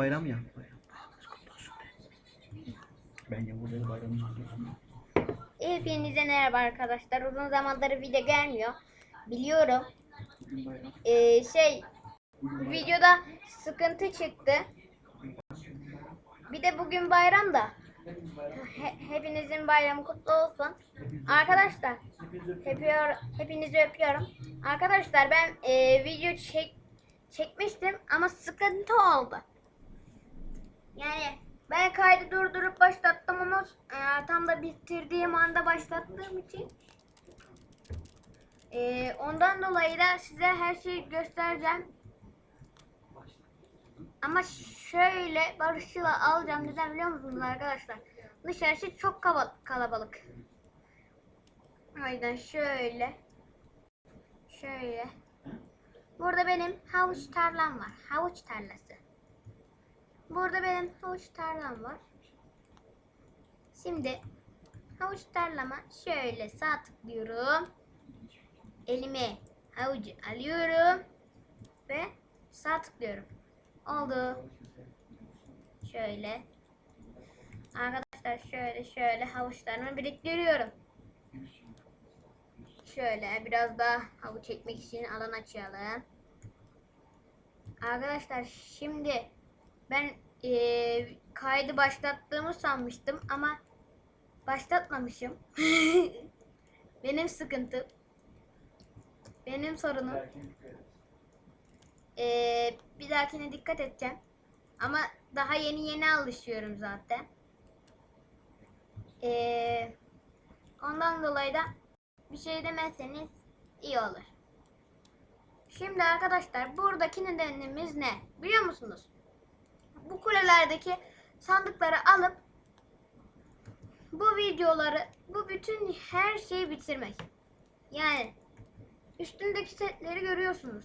bayram ya. Bence burada bayram istiyorsun. Hepinize merhaba arkadaşlar. Uzun zamandır video gelmiyor. Biliyorum. Bugün bayram. Ee, şey videoda sıkıntı çıktı. Bir de bugün bayram da. He- hepinizin bayramı kutlu olsun. Arkadaşlar Öpüyor, hepinizi öpüyorum. Arkadaşlar ben e, video çek çekmiştim ama sıkıntı oldu. Yani ben kaydı durdurup başlattım ama e, tam da bitirdiğim anda başlattığım için e, ondan dolayı da size her şeyi göstereceğim. Ama şöyle barışçıla alacağım. Neden biliyor musunuz arkadaşlar? Dışarısı çok kalabalık. Aynen şöyle. Şöyle. Burada benim havuç tarlam var. Havuç tarlası. Burada benim havuç tarlam var. Şimdi havuç tarlama şöyle sağ tıklıyorum. Elime havucu alıyorum ve sağ tıklıyorum. Oldu. Şöyle. Arkadaşlar şöyle şöyle havuçlarımı biriktiriyorum. Şöyle biraz daha havuç çekmek için alan açalım. Arkadaşlar şimdi ben eee, kaydı başlattığımı sanmıştım ama başlatmamışım. Benim sıkıntım. Benim sorunum. Eee, bir dahakine dikkat edeceğim. Ama daha yeni yeni alışıyorum zaten. Eee, ondan dolayı da bir şey demezseniz iyi olur. Şimdi arkadaşlar buradaki nedenimiz ne? Biliyor musunuz? Bu kulelerdeki sandıkları alıp bu videoları, bu bütün her şeyi bitirmek. Yani üstündeki setleri görüyorsunuz.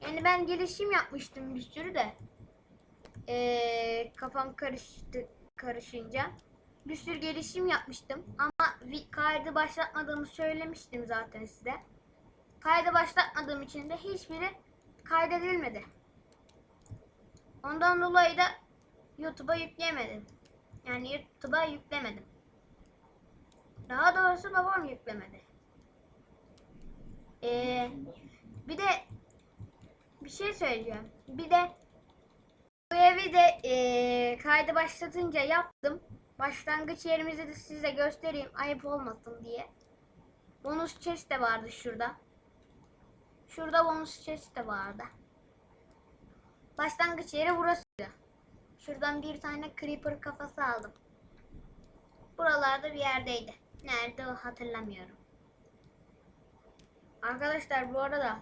Yani ben gelişim yapmıştım bir sürü de. Ee, kafam karıştı karışınca bir sürü gelişim yapmıştım ama kaydı başlatmadığımı söylemiştim zaten size. Kaydı başlatmadığım için de hiçbiri kaydedilmedi. Ondan dolayı da YouTube'a yükleyemedim. Yani YouTube'a yüklemedim. Daha doğrusu babam yüklemedi. Ee, bir de bir şey söyleyeceğim. Bir de bu evi de eee, kaydı başlatınca yaptım. Başlangıç yerimizi de size göstereyim ayıp olmasın diye. Bonus chest de vardı şurada. Şurada bonus chest de vardı. Başlangıç yeri burasıydı. Şuradan bir tane creeper kafası aldım. Buralarda bir yerdeydi. Nerede o hatırlamıyorum. Arkadaşlar bu arada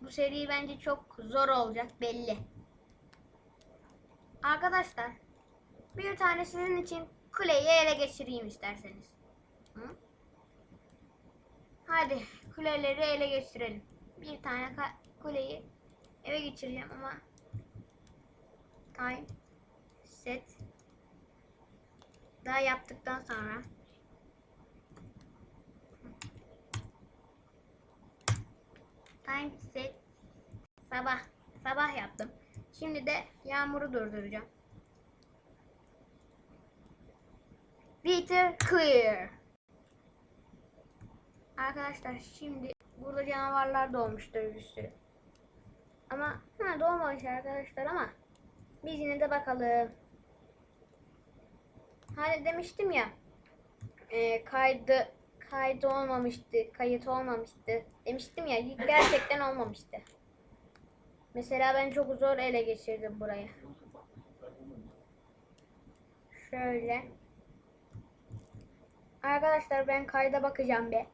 bu seri bence çok zor olacak belli. Arkadaşlar bir tane sizin için kuleyi ele geçireyim isterseniz. Hı? Hadi kuleleri ele geçirelim. Bir tane kuleyi eve geçireceğim ama time set daha yaptıktan sonra time set sabah sabah yaptım. Şimdi de yağmuru durduracağım. Bitter clear. Arkadaşlar şimdi burada canavarlar doğmuştur bir sürü. Ama ha doğmamış arkadaşlar ama biz yine de bakalım. Hani demiştim ya e, kaydı kaydı olmamıştı, kayıt olmamıştı demiştim ya gerçekten olmamıştı. Mesela ben çok zor ele geçirdim burayı. Şöyle. Arkadaşlar ben kayda bakacağım be.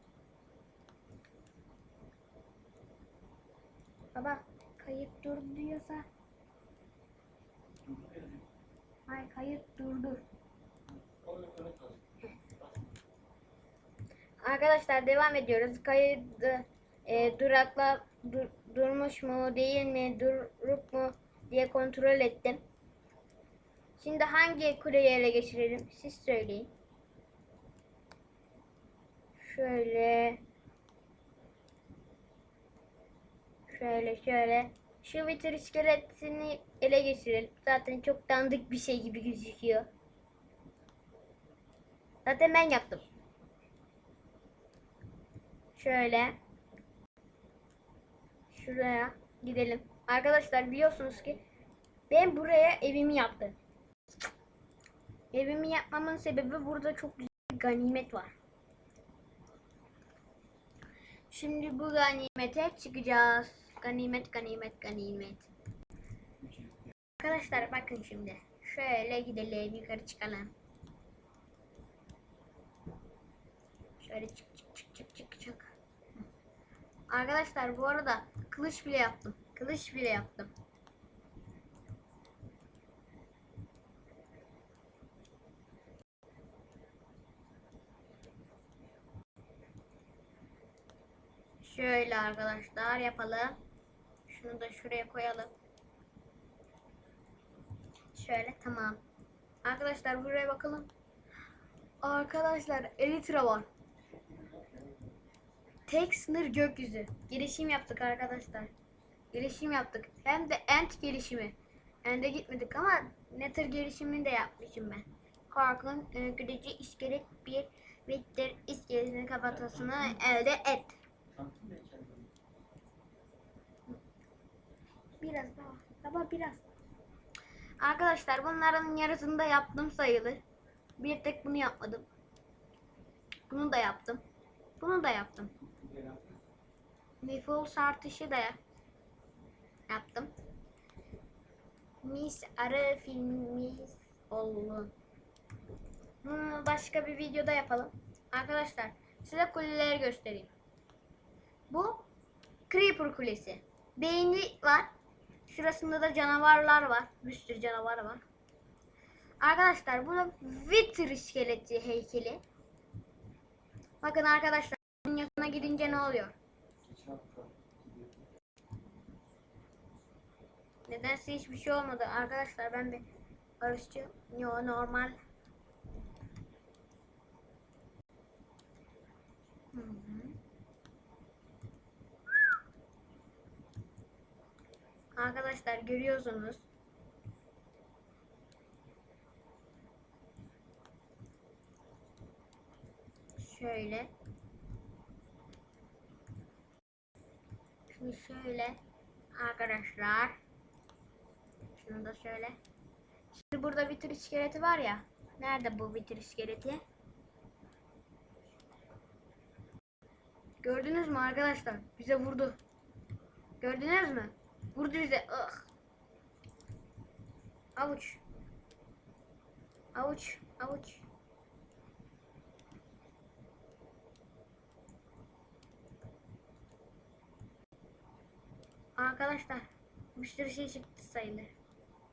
Baba kayıt dur diyorsa. Ay kayıt durdur. Arkadaşlar devam ediyoruz. Kaydı e, durakla dur- durmuş mu değil mi durup mu diye kontrol ettim. Şimdi hangi kuleyi ele geçirelim siz söyleyin. Şöyle. Şöyle şöyle. Şu vitir iskeletini ele geçirelim. Zaten çok dandik bir şey gibi gözüküyor. Zaten ben yaptım. Şöyle. Şuraya gidelim. Arkadaşlar biliyorsunuz ki ben buraya evimi yaptım. Evimi yapmamın sebebi burada çok güzel bir ganimet var. Şimdi bu ganimete çıkacağız. Ganimet, ganimet, ganimet. Arkadaşlar bakın şimdi. Şöyle gidelim, yukarı çıkalım. Şöyle çık çık çık çık çık çık. Arkadaşlar bu arada kılıç bile yaptım. Kılıç bile yaptım. Şöyle arkadaşlar yapalım. Şunu da şuraya koyalım. Şöyle tamam. Arkadaşlar buraya bakalım. Arkadaşlar Elytra var. Tek sınır gökyüzü. Gelişim yaptık arkadaşlar. Gelişim yaptık. Hem de Ent gelişimi. End'e gitmedik ama Nether gelişimini de yapmışım ben. Korkun ürkütücü iskelet bir Wither iskeletini kafatasını elde et. Biraz daha. Baba biraz. Arkadaşlar bunların yarısını da yaptım sayılır. Bir tek bunu yapmadım. Bunu da yaptım. Bunu da yaptım. Nüfus artışı da yaptım. Mis arı filmimiz oldu. Bunu başka bir videoda yapalım. Arkadaşlar size kuleleri göstereyim. Bu Creeper Kulesi. Beyni var. Şurasında da canavarlar var. Bir sürü canavar var. Arkadaşlar bu da Wither iskeleti heykeli. Bakın arkadaşlar bunun yakına gidince ne oluyor? Nedense hiçbir şey olmadı. Arkadaşlar ben bir barışçı. Normal. Hı hı. Arkadaşlar görüyorsunuz. Şöyle. Şimdi şöyle arkadaşlar. Şunu da şöyle. Şimdi burada bir tür iskeleti var ya. Nerede bu bir tür iskeleti? Gördünüz mü arkadaşlar? Bize vurdu. Gördünüz mü? Vurdu bize. Ugh. Avuç. Avuç. Avuç. Arkadaşlar bir sürü şey çıktı sayılır.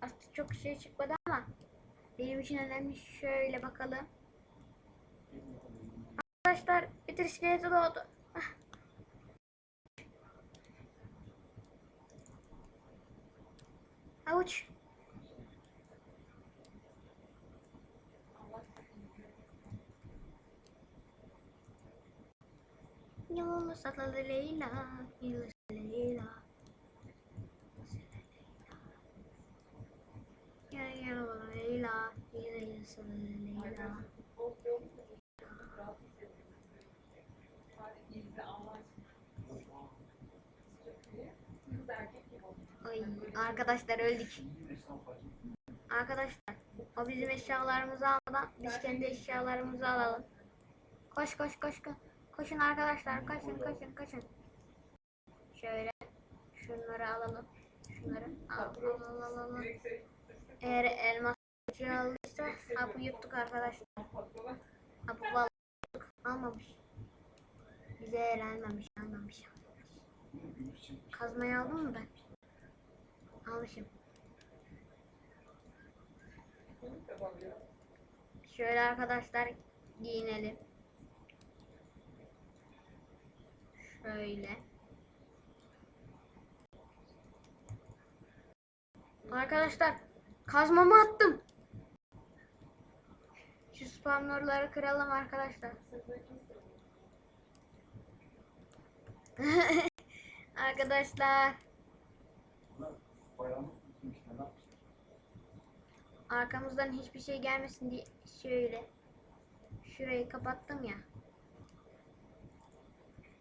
Aslında çok şey çıkmadı ama benim için önemli. Şöyle bakalım. Arkadaşlar bir tür Ouch. No, los atlas de Leila y de Leila. Los de Leila. De Leila y Leila. Ay, arkadaşlar öldük. Arkadaşlar o bizim eşyalarımızı almadan biz kendi eşyalarımızı alalım. Koş koş koş koş. Koşun arkadaşlar koşun koşun koşun. Şöyle şunları alalım. Şunları al al al al. Eğer elmas aldıysa hapı yuttuk arkadaşlar. Hapı vallahi yuttuk. Almamış. Bize eğlenmemiş almamış. Kazmayı aldın mı ben? Almışım. Şöyle arkadaşlar giyinelim. Şöyle. Arkadaşlar kazmamı attım. Şu spamlarları kıralım arkadaşlar. arkadaşlar Arkamızdan hiçbir şey gelmesin diye şöyle şurayı kapattım ya.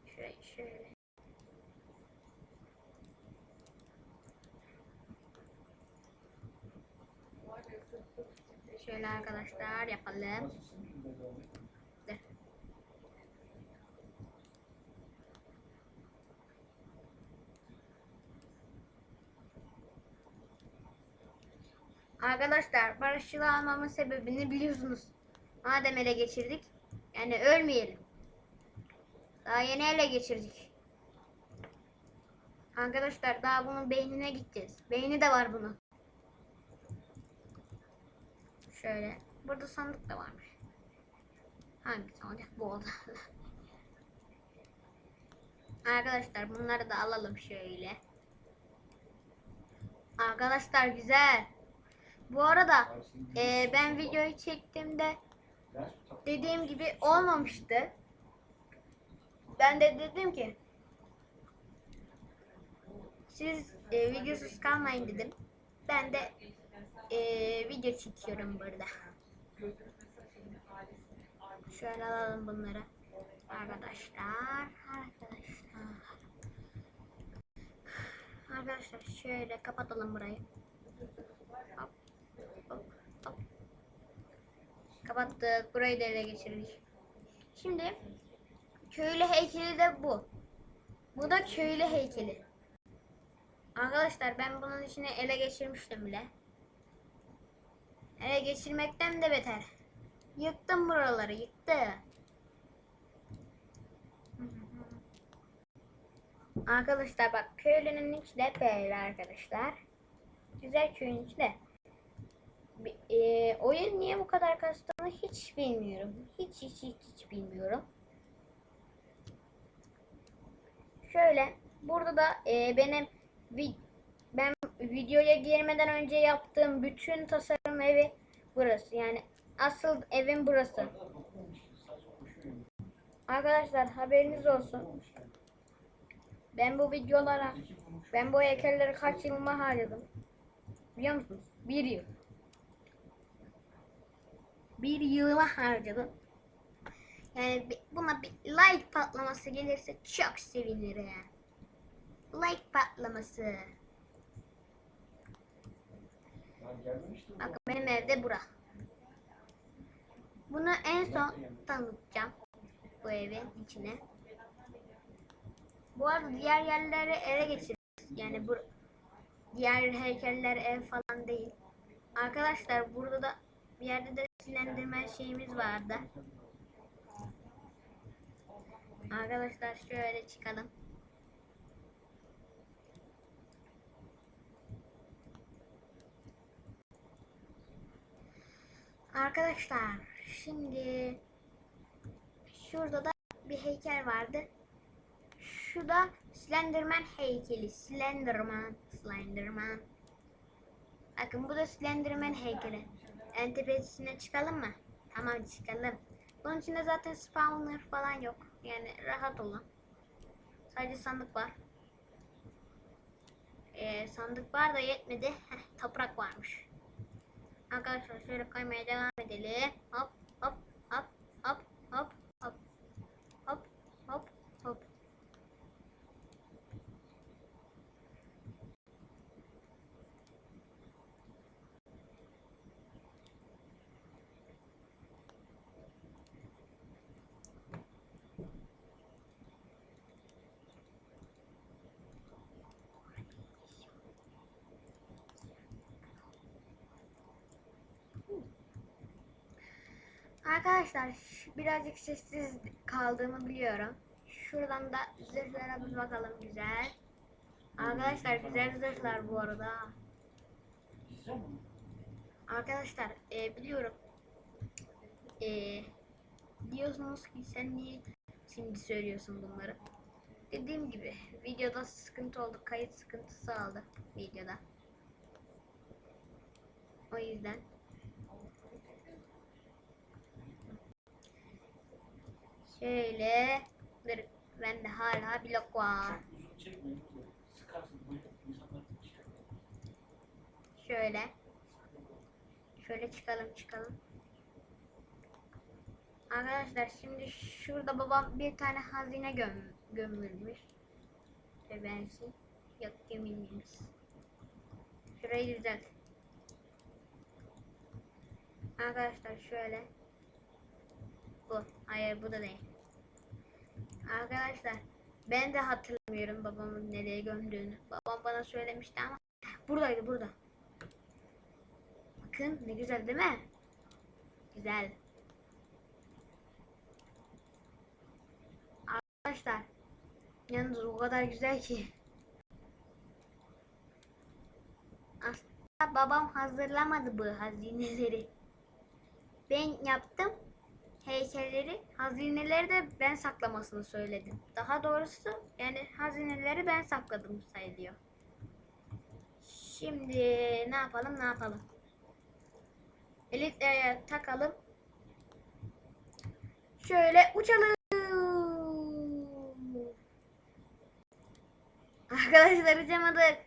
Şurayı şöyle. Şöyle arkadaşlar yapalım. Arkadaşlar barışçılı almamın sebebini biliyorsunuz. Madem ele geçirdik. Yani ölmeyelim. Daha yeni ele geçirdik. Arkadaşlar daha bunun beynine gideceğiz. Beyni de var bunun. Şöyle. Burada sandık da varmış. Hangisi olacak? Bu oldu. Arkadaşlar bunları da alalım şöyle. Arkadaşlar güzel. Bu arada e, ben videoyu çektiğimde dediğim gibi olmamıştı. Ben de dedim ki siz e, videosuz kalmayın dedim. Ben de e, video çekiyorum burada. Şöyle alalım bunları. Arkadaşlar, arkadaşlar. Arkadaşlar şöyle kapatalım burayı. Kapattık. Burayı da ele geçirdik. Şimdi köylü heykeli de bu. Bu da köylü heykeli. Arkadaşlar ben bunun içine ele geçirmiştim bile. Ele geçirmekten de beter. Yıktım buraları, yıktı. Arkadaşlar bak köylünün içi de böyle arkadaşlar. Güzel köyün içi de. E, oyun niye bu kadar kastığını hiç bilmiyorum. Hiç hiç hiç hiç bilmiyorum. Şöyle burada da e, benim vi- ben videoya girmeden önce yaptığım bütün tasarım evi burası. Yani asıl evim burası. Arkadaşlar haberiniz olsun. Ben bu videolara, ben bu heykelleri kaç yılıma harcadım? Biliyor musunuz? Bir yıl. Bir yılıma harcadım. Yani buna bir like patlaması gelirse çok sevinirim. Like patlaması. Bakın benim evde bura. Bunu en son tanıtacağım. Bu evin içine. Bu arada diğer yerleri ele geçiririz. Yani bu diğer heykeller ev falan değil. Arkadaşlar burada da bir yerde de silendirme şeyimiz vardı. Arkadaşlar şöyle çıkalım. Arkadaşlar şimdi şurada da bir heykel vardı. Şu da Slenderman heykeli. Slenderman, Slenderman. Bakın bu da Slenderman heykeli. En tepesine çıkalım mı? Tamam çıkalım. Bunun içinde zaten spawner falan yok. Yani rahat olun. Sadece sandık var. Ee, sandık var da yetmedi. Heh, toprak varmış. Arkadaşlar şöyle kaymaya devam edelim. Hop hop hop hop hop hop hop. Arkadaşlar birazcık sessiz kaldığımı biliyorum. Şuradan da zırhlara bir bakalım güzel. Arkadaşlar güzel zırhlar bu arada. Arkadaşlar e, biliyorum. E, diyorsunuz ki sen niye şimdi söylüyorsun bunları? Dediğim gibi videoda sıkıntı oldu. Kayıt sıkıntısı aldı videoda. O yüzden Şöyle. Dur. Bende hala blok var. Şöyle. Şöyle çıkalım çıkalım. Arkadaşlar şimdi şurada babam bir tane hazine göm gömülmüş. Ve bensin. Yok gömülmüş. Şurayı düzelt. Arkadaşlar şöyle. Bu. Hayır bu da değil. Arkadaşlar ben de hatırlamıyorum babamın nereye gömdüğünü. Babam bana söylemişti ama buradaydı burada. Bakın ne güzel değil mi? Güzel. Arkadaşlar yalnız o kadar güzel ki. Aslında babam hazırlamadı bu hazineleri. Ben yaptım heykelleri, hazineleri de ben saklamasını söyledim. Daha doğrusu yani hazineleri ben sakladım sayılıyor. Şimdi ne yapalım ne yapalım. Elitlere takalım. Şöyle uçalım. Arkadaşlar uçamadık.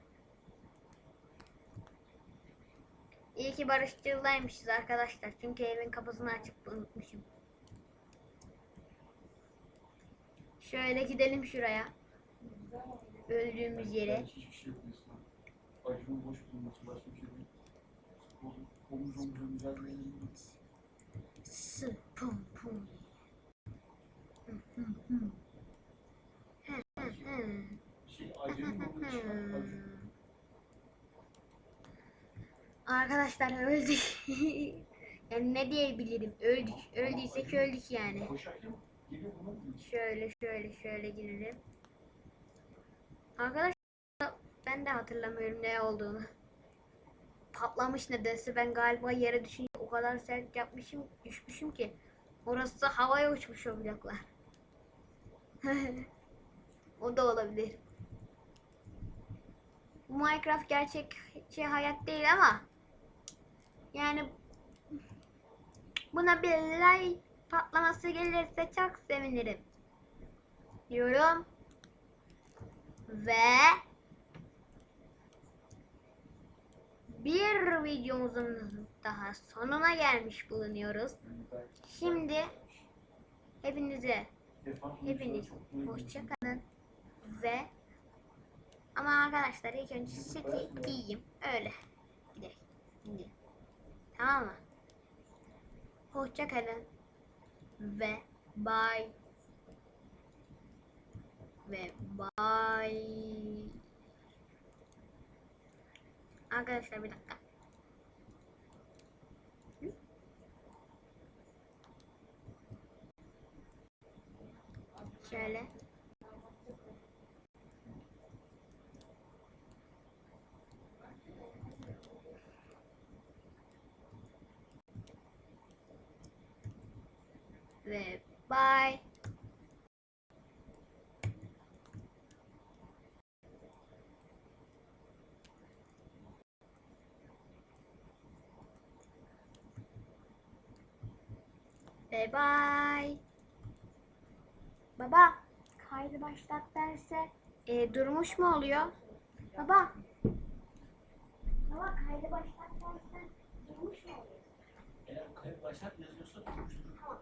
İyi ki barışçıldaymışız arkadaşlar. Çünkü evin kapısını açıp unutmuşum. Şöyle gidelim şuraya. Öldüğümüz yere. Şey şey Sı pum pum. Şey. Arkadaşlar öldük. yani ne diyebilirim? Öldük. Öldüysek öldük yani. Şöyle şöyle şöyle girelim. Arkadaşlar ben de hatırlamıyorum ne olduğunu. Patlamış nedense ben galiba yere düşünce o kadar sert yapmışım düşmüşüm ki. Orası havaya uçmuş olacaklar. o da olabilir. Bu Minecraft gerçekçi hayat değil ama yani buna bir like patlaması gelirse çok sevinirim. Diyorum. Ve bir videomuzun daha sonuna gelmiş bulunuyoruz. Şimdi hepinize hepiniz hoşça kalın ve ama arkadaşlar ilk önce seti giyeyim öyle gidelim. Tamam mı? Hoşça kalın ve bye ve bye. Arkadaşlar bir dakika. Hı? Şöyle. Ve bye. Ve bye. Baba, kaydı başlat derse e, durmuş mu oluyor? Baba. Baba kaydı başlat derse durmuş mu oluyor? Eğer kayıp başlat yazıyorsa durmuştur. Tamam.